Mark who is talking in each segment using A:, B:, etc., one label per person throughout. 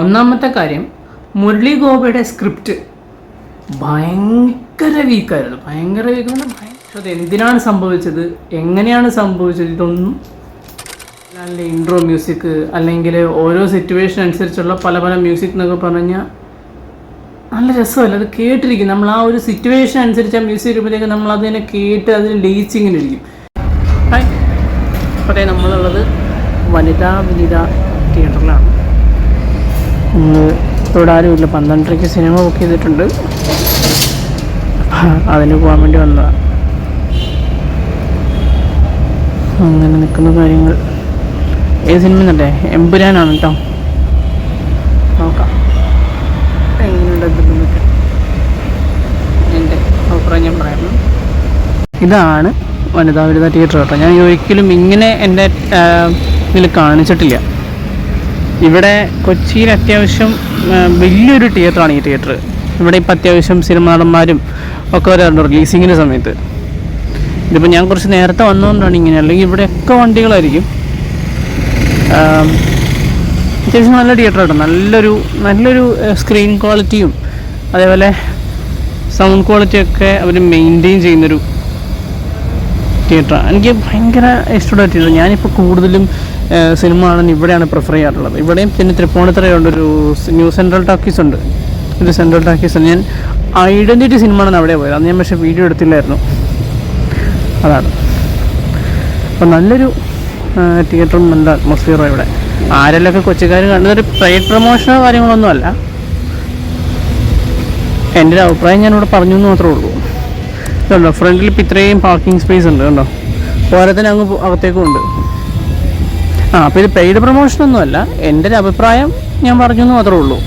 A: ഒന്നാമത്തെ കാര്യം മുരളി ഗോപയുടെ സ്ക്രിപ്റ്റ് ഭയങ്കര വീക്കായിരുന്നു ഭയങ്കര വീക്ക് പക്ഷെ അത് എന്തിനാണ് സംഭവിച്ചത്? എങ്ങനെയാണ് സംഭവിച്ചത്? ഇതൊന്നും നല്ല ഇൻട്രോ മ്യൂസിക് അല്ലെങ്കിൽ ഓരോ സിറ്റുവേഷൻ അനുസരിച്ചുള്ള പല പല മ്യൂസിക് എന്നൊക്കെ പറഞ്ഞാൽ നല്ല രസമല്ല? അത് കേട്ടിരിക്കും. നമ്മൾ ആ ഒരു സിറ്റുവേഷൻ അനുസരിച്ച് ആ മ്യൂസിക് വരുമ്പോഴത്തേക്ക് നമ്മൾ അതിനെ കേട്ട് അതിന് ലയിച്ചിങ്ങനെ ഇരിക്കും. ഹായ് അപ്പോൾ നമ്മളുള്ളത് വനിതാ വിനിത തിയേറ്ററിലാണ് ഇവിടെ ആരുമില്ല. പന്ത്രണ്ടരയ്ക്ക് സിനിമ ബുക്ക് ചെയ്തിട്ടുണ്ട്. അതിന് പോകാൻ വേണ്ടി വന്നതാണ് അങ്ങനെ നിൽക്കുന്ന കാര്യങ്ങൾ. ഏത് സിനിമ എന്നല്ലേ എമ്പുരാനാണ് കേട്ടോ നോക്കാം. എങ്ങനെയുണ്ട് എന്റെ അഭിപ്രായം ഞാൻ പറയാം. ഇതാണ് വനിതാ വനിതാ തിയേറ്റർ കേട്ടോ. ഞാൻ ഒരിക്കലും ഇങ്ങനെ എന്റെ ഇതിൽ കാണിച്ചിട്ടില്ല. ഇവിടെ കൊച്ചിയിൽ അത്യാവശ്യം വലിയൊരു തിയേറ്ററാണ് ഈ തിയേറ്റർ ഇവിടെ ഇപ്പം അത്യാവശ്യം സിനിമ നടന്മാരും ഒക്കെ വരാറുണ്ട് റിലീസിങ്ങിന്റെ സമയത്ത്. ഇതിപ്പോൾ ഞാൻ കുറച്ച് നേരത്തെ വന്നതുകൊണ്ടാണ് ഇങ്ങനെ അല്ലെങ്കിൽ ഇവിടെയൊക്കെ വണ്ടികളായിരിക്കും. അത്യാവശ്യം നല്ല തിയേറ്റർ നല്ലൊരു നല്ലൊരു സ്ക്രീൻ ക്വാളിറ്റിയും അതേപോലെ സൗണ്ട് ക്വാളിറ്റിയൊക്കെ അവർ മെയിന്റെയിൻ ചെയ്യുന്നൊരു തിയേറ്ററാണ്. എനിക്ക് ഭയങ്കര ഇഷ്ടമുള്ള തിയേറ്റർ ഞാനിപ്പോൾ കൂടുതലും സിനിമ ഇവിടെയാണ് പ്രിഫർ ചെയ്യാറുള്ളത്. ഇവിടെയും പിന്നെ തൃപ്പൂണിത്തറയുണ്ട് ഒരു ന്യൂ സെൻട്രൽ ടാക്കീസ് ഉണ്ട്. ഒരു സെൻട്രൽ ടാക്കീസ് ഞാൻ ഐഡന്റിറ്റി സിനിമ ആണ് അവിടെ പോയത്. അന്ന് ഞാൻ പക്ഷേ വീഡിയോ എടുത്തില്ലായിരുന്നു. അതാണ്. അപ്പം നല്ലൊരു തിയേറ്ററും നല്ല അറ്റ്മോസ്ഫിയറും ഇവിടെ. ആരെല്ലൊക്കെ കൊച്ചിക്കാർ കണ്ടതൊരു പ്രൈഡ് പ്രൊമോഷനോ കാര്യങ്ങളൊന്നും അല്ല. എന്റെ ഒരു അഭിപ്രായം ഇവിടെ പറഞ്ഞു എന്ന് മാത്രമേ ഉള്ളൂ. കണ്ടോ ഫ്രണ്ടിൽ ഇപ്പം ഇത്രയും പാർക്കിംഗ് സ്പേസ് ഉണ്ട്. കണ്ടോ? പോരത്തിന് അങ്ങ് അകത്തേക്കും ഉണ്ട്. ആ അപ്പോൾ ഇത് പെയ്ഡ് പ്രൊമോഷനൊന്നുമല്ല എന്റെ ഒരു അഭിപ്രായം ഞാൻ പറഞ്ഞു എന്ന് മാത്രമേ ഉള്ളൂ.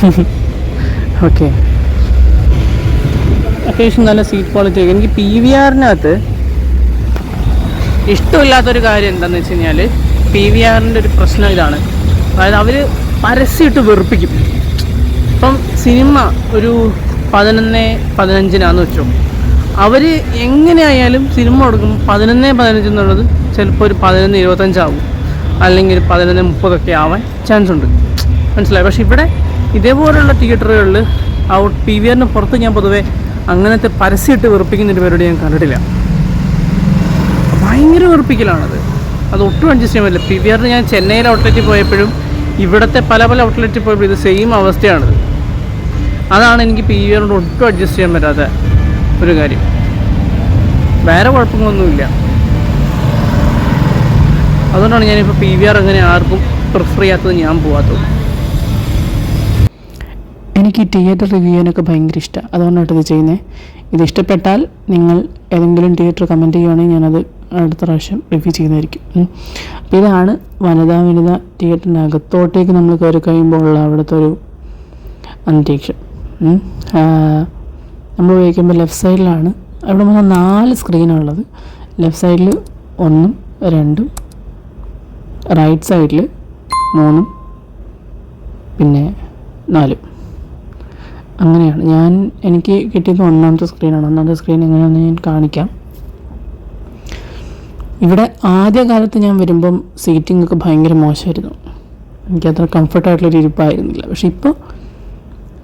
A: ഓക്കെ അത്യാവശ്യം നല്ല സീറ്റ് ക്വാളിറ്റി ആയി എനിക്ക് പി വി ആറിനകത്ത് ഇഷ്ടമില്ലാത്തൊരു കാര്യം എന്താണെന്ന് വെച്ച് കഴിഞ്ഞാൽ പി വി ആറിന്റെ ഒരു പ്രശ്നം ഇതാണ്. അതായത് അവർ പരസ്യമിട്ട് വെറുപ്പിക്കും. ഇപ്പം സിനിമ ഒരു പതിനൊന്ന് പതിനഞ്ചിനാന്ന് വെച്ചോ. അവർ എങ്ങനെയായാലും സിനിമ കൊടുക്കുമ്പോൾ പതിനൊന്ന് പതിനഞ്ച് എന്നുള്ളത് ചിലപ്പോൾ ഒരു പതിനൊന്ന് ഇരുപത്തഞ്ചാവും. അല്ലെങ്കിൽ ഒരു പതിനൊന്ന് മുപ്പതൊക്കെ ആവാൻ ചാൻസ് ഉണ്ട്. മനസ്സിലായി? പക്ഷേ ഇവിടെ ഇതേപോലെയുള്ള തിയേറ്ററുകളിൽ ഔട്ട് പി വി ആറിന് പുറത്ത് ഞാൻ പൊതുവേ അങ്ങനത്തെ പരസ്യമിട്ട് വെറുപ്പിക്കുന്ന ഒരു പരിപാടി ഞാൻ കണ്ടിട്ടില്ല. ഭയങ്കര വെറുപ്പിക്കലാണത്. അത് ഒട്ടും അഡ്ജസ്റ്റ് ചെയ്യാൻ പറ്റില്ല. പി വി ആറിന് ഞാൻ ചെന്നൈയിലെ ഔട്ട്ലെറ്റിൽ പോയപ്പോഴും ഇവിടുത്തെ പല പല ഔട്ട്ലെറ്റിൽ പോയപ്പോഴും ഇത് സെയിം അവസ്ഥയാണത്. അതാണ് എനിക്ക് പി വി ആറിനോട് ഒട്ടും അഡ്ജസ്റ്റ് ചെയ്യാൻ പറ്റാത്ത ഒരു കാര്യം. വേറെ കുഴപ്പങ്ങളൊന്നുമില്ല. അതുകൊണ്ടാണ് ഞാനിപ്പോൾ പി വി ആർ അങ്ങനെ ആർക്കും പ്രിഫർ ചെയ്യാത്തത് ഞാൻ പോകാത്തത് എനിക്ക് തിയേറ്റർ റിവ്യൂ ചെയ്യാനൊക്കെ ഭയങ്കര ഇഷ്ടമാണ് അതുകൊണ്ടാണ് ഇത് ചെയ്യുന്നത് ഇത് ഇഷ്ടപ്പെട്ടാൽ നിങ്ങൾ ഏതെങ്കിലും തിയേറ്റർ കമന്റ് ചെയ്യുവാണെങ്കിൽ ഞാനത് അടുത്ത പ്രാവശ്യം റിവ്യൂ ചെയ്യുന്നതായിരിക്കും. അപ്പോൾ ഇതാണ് വനിതാ വനിത തിയേറ്ററിന്റെ അകത്തോട്ടേക്ക് നമ്മൾ കയറി കഴിയുമ്പോൾ ഉള്ള അവിടുത്തെ ഒരു അന്തരീക്ഷം. നമ്മൾ ഉപയോഗിക്കുമ്പോൾ ലെഫ്റ്റ് സൈഡിലാണ് അവിടെ മൂന്ന് നാല് സ്ക്രീനാണുള്ളത് ലെഫ്റ്റ് സൈഡിൽ ഒന്നും രണ്ടും റൈറ്റ് സൈഡിൽ മൂന്നും പിന്നെ നാലും. അങ്ങനെയാണ്. ഞാൻ എനിക്ക് കിട്ടിയത് ഒന്നാമത്തെ സ്ക്രീനാണ് ഒന്നാമത്തെ സ്ക്രീൻ എങ്ങനെയാണെന്ന് ഞാൻ കാണിക്കാം. ഇവിടെ ആദ്യകാലത്ത് ഞാൻ വരുമ്പം സീറ്റിംഗ് ഒക്കെ ഭയങ്കര മോശമായിരുന്നു. എനിക്കത്ര കംഫർട്ടായിട്ടുള്ളൊരു ഇരിപ്പായിരുന്നില്ല. പക്ഷെ ഇപ്പോൾ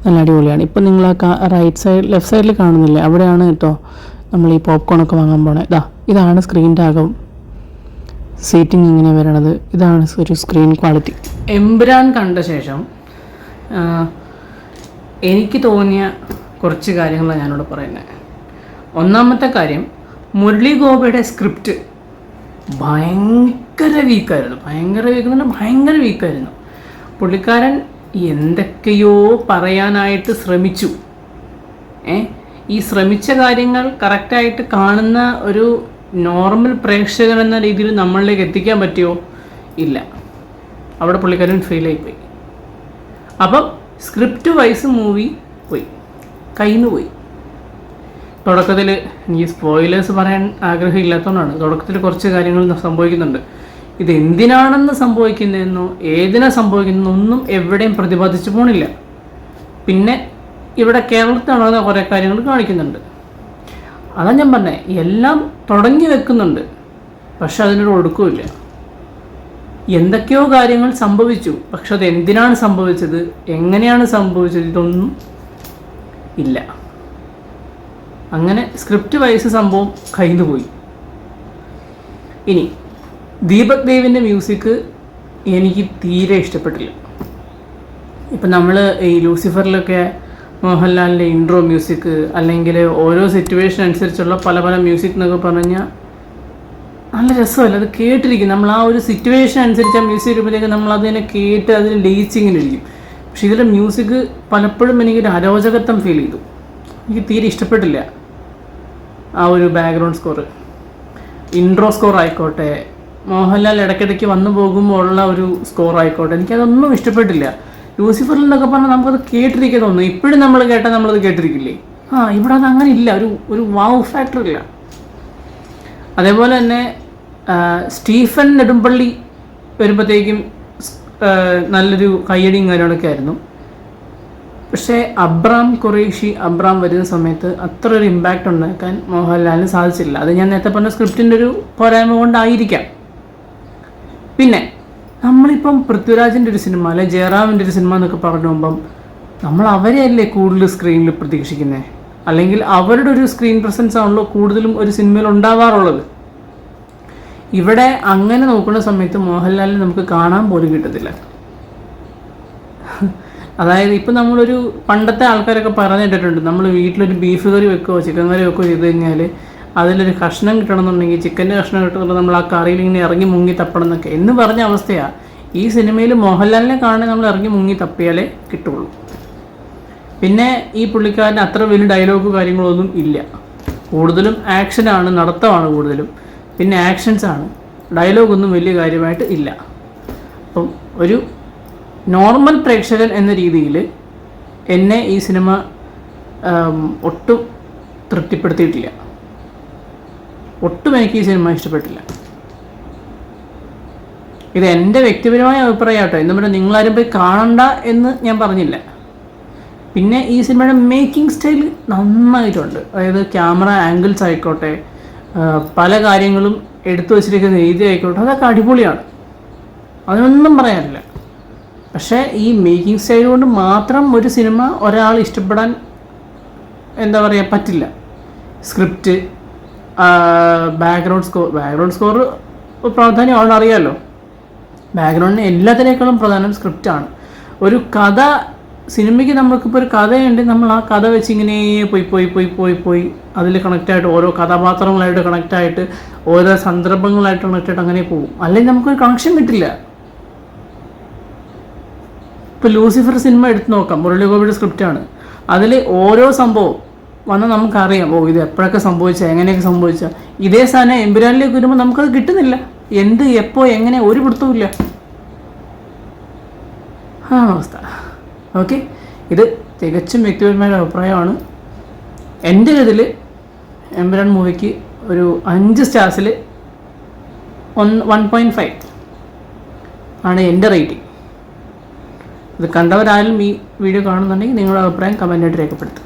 A: നല്ല അടിപൊളിയാണ്. ഇപ്പം നിങ്ങൾ ആ റൈറ്റ് സൈഡ് ലെഫ്റ്റ് സൈഡിൽ കാണുന്നില്ലേ? അവിടെയാണ് കേട്ടോ നമ്മൾ ഈ പോപ്കോൺ ഒക്കെ വാങ്ങാൻ പോണേ. ഇതാ ഇതാണ് സ്ക്രീനിന്റെ അകം. സീറ്റിംഗ് ഇങ്ങനെ വരണത്. ഇതാണ് ഒരു സ്ക്രീൻ ക്വാളിറ്റി എംബ്രാൻ കണ്ട ശേഷം എനിക്ക് തോന്നിയ കുറച്ച് കാര്യങ്ങളാണ് ഞാനിവിടെ പറയുന്നത് ഒന്നാമത്തെ കാര്യം മുരളി ഗോപയുടെ സ്ക്രിപ്റ്റ് ഭയങ്കര വീക്കായിരുന്നു ഭയങ്കര വീക്ക് എന്ന് പറഞ്ഞാൽ ഭയങ്കര വീക്കായിരുന്നു പുള്ളിക്കാരൻ എന്തൊക്കെയോ പറയാനായിട്ട് ശ്രമിച്ചു. ഏ? ഈ ശ്രമിച്ച കാര്യങ്ങൾ കറക്റ്റായിട്ട് കാണുന്ന ഒരു നോർമൽ പ്രേക്ഷകൻ എന്ന രീതിയിൽ നമ്മളിലേക്ക് എത്തിക്കാൻ പറ്റിയോ? ഇല്ല. അവിടെ പുള്ളിക്കാരൻ ഫെയിലായിപ്പോയി അപ്പം സ്ക്രിപ്റ്റ് വൈസ് മൂവി പോയി. കയ്യിൽ പോയി. തുടക്കത്തിൽ എനിക്ക് സ്പോയിലേഴ്സ് പറയാൻ ആഗ്രഹമില്ലാത്തതുകൊണ്ടാണ് തുടക്കത്തിൽ കുറച്ച് കാര്യങ്ങൾ സംഭവിക്കുന്നുണ്ട്. ഇത് എന്തിനാണെന്ന് സംഭവിക്കുന്നതെന്നോ ഏതിനാ സംഭവിക്കുന്നതെന്നോ ഒന്നും എവിടെയും പ്രതിപാദിച്ചു പോണില്ല. പിന്നെ ഇവിടെ കേരളത്തിൽ നടന്ന കുറേ കാര്യങ്ങൾ കാണിക്കുന്നുണ്ട്. അതാണ് ഞാൻ പറഞ്ഞത് എല്ലാം തുടങ്ങി വെക്കുന്നുണ്ട് പക്ഷെ അതിനൊരു ഒടുക്കമില്ല എന്തൊക്കെയോ കാര്യങ്ങൾ സംഭവിച്ചു പക്ഷെ അത് എന്തിനാണ് സംഭവിച്ചത് എങ്ങനെയാണ് സംഭവിച്ചത് ഇതൊന്നും ഇല്ല. അങ്ങനെ സ്ക്രിപ്റ്റ് വൈസ് സംഭവം കഴിഞ്ഞു പോയി ഇനി ദീപക് ദേവിന്റെ മ്യൂസിക് എനിക്ക് തീരെ ഇഷ്ടപ്പെട്ടില്ല. ഇപ്പം നമ്മൾ ഈ ലൂസിഫറിലൊക്കെ മോഹൻലാലിന്റെ ഇൻട്രോ മ്യൂസിക് അല്ലെങ്കിൽ ഓരോ സിറ്റുവേഷൻ അനുസരിച്ചുള്ള പല പല മ്യൂസിക് എന്നൊക്കെ പറഞ്ഞു കഴിഞ്ഞാൽ നല്ല രസമല്ല? അത് കേട്ടിരിക്കും. നമ്മൾ ആ ഒരു സിറ്റുവേഷൻ അനുസരിച്ച് ആ മ്യൂസിക് വരുമ്പോഴത്തേക്ക് നമ്മൾ അതിനെ കേട്ട് അതിന് ലയിച്ചിങ്ങനെ ഇരിക്കും. പക്ഷേ ഇതിലെ മ്യൂസിക് പലപ്പോഴും എനിക്കൊരു അരോചകത്വം ഫീൽ ചെയ്തു. എനിക്ക് തീരെ ഇഷ്ടപ്പെട്ടില്ല ആ ഒരു ബാക്ക്ഗ്രൗണ്ട് സ്കോർ ഇൻട്രോ സ്കോർ ആയിക്കോട്ടെ മോഹൻലാൽ ഇടയ്ക്കിടയ്ക്ക് വന്നു പോകുമ്പോൾ ഉള്ള ഒരു സ്കോർ ആയിക്കോട്ടെ. എനിക്കതൊന്നും ഇഷ്ടപ്പെട്ടില്ല. ലൂസിഫറിൽ എന്നൊക്കെ പറഞ്ഞാൽ നമുക്കത് കേട്ടിരിക്കാൻ തോന്നുന്നു ഇപ്പോഴും നമ്മൾ കേട്ടാൽ നമ്മളത് കേട്ടിരിക്കില്ലേ? ആ ഇവിടെ അത് അങ്ങനെ ഇല്ല. ഒരു ഒരു വാവ് ഫാക്ടർ ഇല്ല. അതേപോലെ തന്നെ സ്റ്റീഫൻ നെടുമ്പള്ളി വരുമ്പോഴത്തേക്കും നല്ലൊരു കയ്യടിയും കാര്യങ്ങളൊക്കെ ആയിരുന്നു. പക്ഷേ അബ്രാം ഖുറേഷി അബ്രാം വരുന്ന സമയത്ത് അത്ര ഒരു ഇമ്പാക്റ്റ് ഉണ്ടാക്കാൻ മോഹൻലാലിന് സാധിച്ചില്ല. അത് ഞാൻ നേരത്തെ പറഞ്ഞ സ്ക്രിപ്റ്റിന്റെ ഒരു പോരായ്മ കൊണ്ടായിരിക്കാം. പിന്നെ നമ്മളിപ്പം പൃഥ്വിരാജിന്റെ ഒരു സിനിമ അല്ലെ ജയറാമിന്റെ ഒരു സിനിമ എന്നൊക്കെ പറഞ്ഞു പോകുമ്പം നമ്മൾ അവരെയല്ലേ കൂടുതൽ സ്ക്രീനിൽ പ്രതീക്ഷിക്കുന്നത് അല്ലെങ്കിൽ അവരുടെ ഒരു സ്ക്രീൻ പ്രസൻസ് ആണല്ലോ കൂടുതലും ഒരു സിനിമയിൽ ഉണ്ടാവാറുള്ളത്. ഇവിടെ അങ്ങനെ നോക്കുന്ന സമയത്ത് മോഹൻലാലിനെ നമുക്ക് കാണാൻ പോലും കിട്ടത്തില്ല. അതായത് ഇപ്പം നമ്മളൊരു പണ്ടത്തെ ആൾക്കാരൊക്കെ പറഞ്ഞു കേട്ടിട്ടുണ്ട് നമ്മൾ വീട്ടിലൊരു ബീഫ് കറി വെക്കുകയോ ചിക്കൻ കറി വെക്കുകയോ ചെയ്ത് കഴിഞ്ഞാൽ അതിലൊരു കഷ്ണം കിട്ടണമെന്നുണ്ടെങ്കിൽ ചിക്കന്റെ കഷ്ണം കിട്ടുന്നുണ്ടെങ്കിൽ നമ്മൾ ആ കറിയിൽ ഇങ്ങനെ ഇറങ്ങി മുങ്ങി തപ്പണം എന്നൊക്കെ. എന്ന് പറഞ്ഞ അവസ്ഥയാണ് ഈ സിനിമയിൽ മോഹൻലാലിനെ കാണാൻ നമ്മൾ ഇറങ്ങി മുങ്ങി തപ്പിയാലേ കിട്ടുള്ളൂ. പിന്നെ ഈ പുള്ളിക്കാരന് അത്ര വലിയ ഡയലോഗ് കാര്യങ്ങളൊന്നും ഇല്ല. കൂടുതലും ആക്ഷനാണ് നടത്തമാണ് കൂടുതലും. പിന്നെ ആക്ഷൻസാണ് ഡയലോഗൊന്നും വലിയ കാര്യമായിട്ട് ഇല്ല. അപ്പം ഒരു നോർമൽ പ്രേക്ഷകൻ എന്ന രീതിയിൽ എന്നെ ഈ സിനിമ ഒട്ടും തൃപ്തിപ്പെടുത്തിയിട്ടില്ല. ഒട്ടും എനിക്ക് ഈ സിനിമ ഇഷ്ടപ്പെട്ടില്ല. ഇത് എന്റെ വ്യക്തിപരമായ അഭിപ്രായം കേട്ടോ എന്ന് പറഞ്ഞാൽ നിങ്ങളാരും പോയി കാണണ്ട എന്ന് ഞാൻ പറഞ്ഞില്ല. പിന്നെ ഈ സിനിമയുടെ മേക്കിംഗ് സ്റ്റൈൽ നന്നായിട്ടുണ്ട്. അതായത് ക്യാമറ ആംഗിൾസ് ആയിക്കോട്ടെ പല കാര്യങ്ങളും എടുത്തു വച്ചിരിക്കുന്ന രീതി ആയിക്കോട്ടെ അതൊക്കെ അടിപൊളിയാണ്. അതിനൊന്നും പറയാനില്ല. പക്ഷേ ഈ മേക്കിംഗ് സ്റ്റൈൽ കൊണ്ട് മാത്രം ഒരു സിനിമ ഒരാൾ ഇഷ്ടപ്പെടാൻ എന്താ പറയുക പറ്റില്ല. Script background score background score പ്രാധാന്യം ആളറിയാമല്ലോ ബാക്ക്ഗ്രൗണ്ടിന് എല്ലാത്തിനേക്കാളും പ്രധാനം സ്ക്രിപ്റ്റാണ് ഒരു കഥ സിനിമയ്ക്ക് നമുക്കിപ്പോൾ ഒരു കഥയുണ്ട് നമ്മൾ ആ കഥ വെച്ച് ഇങ്ങനെ പോയി പോയി പോയി പോയി പോയി അതിൽ കണക്റ്റായിട്ട് ഓരോ കഥാപാത്രങ്ങളായിട്ട് കണക്റ്റായിട്ട് ഓരോ സന്ദർഭങ്ങളായിട്ട് കണക്റ്റായിട്ട് അങ്ങനെ പോകും. അല്ലെങ്കിൽ നമുക്കൊരു കണക്ഷൻ കിട്ടില്ല. ഇപ്പോൾ ലൂസിഫർ സിനിമ എടുത്ത് നോക്കാം മുരളി ഗോപിയുടെ സ്ക്രിപ്റ്റാണ് അതിൽ ഓരോ സംഭവം വന്നാൽ നമുക്കറിയാം ഓ ഇത് എപ്പോഴൊക്കെ സംഭവിച്ച എങ്ങനെയൊക്കെ സംഭവിച്ച ഇതേ സാധനം എമ്പുരാനിലേക്ക് വരുമ്പോൾ നമുക്കത് കിട്ടുന്നില്ല. എന്ത് എപ്പോൾ എങ്ങനെ ഒരു പിടുത്തവും ഇല്ല. ആ അവസ്ഥ. ഓക്കെ? ഇത് തികച്ചും വ്യക്തിപരമായ അഭിപ്രായമാണ്. എന്റെ ഇതിൽ എമ്പുരാൻ മൂവിക്ക് ഒരു അഞ്ച് സ്റ്റാർസിൽ ഒന്ന് വൺ പോയിന്റ് ഫൈവ് ആണ് എന്റെ റേറ്റിംഗ്. ഇത് കണ്ടവരാരും ഈ വീഡിയോ കാണുന്നുണ്ടെങ്കിൽ നിങ്ങളുടെ അഭിപ്രായം കമന്റായിട്ട് രേഖപ്പെടുത്തും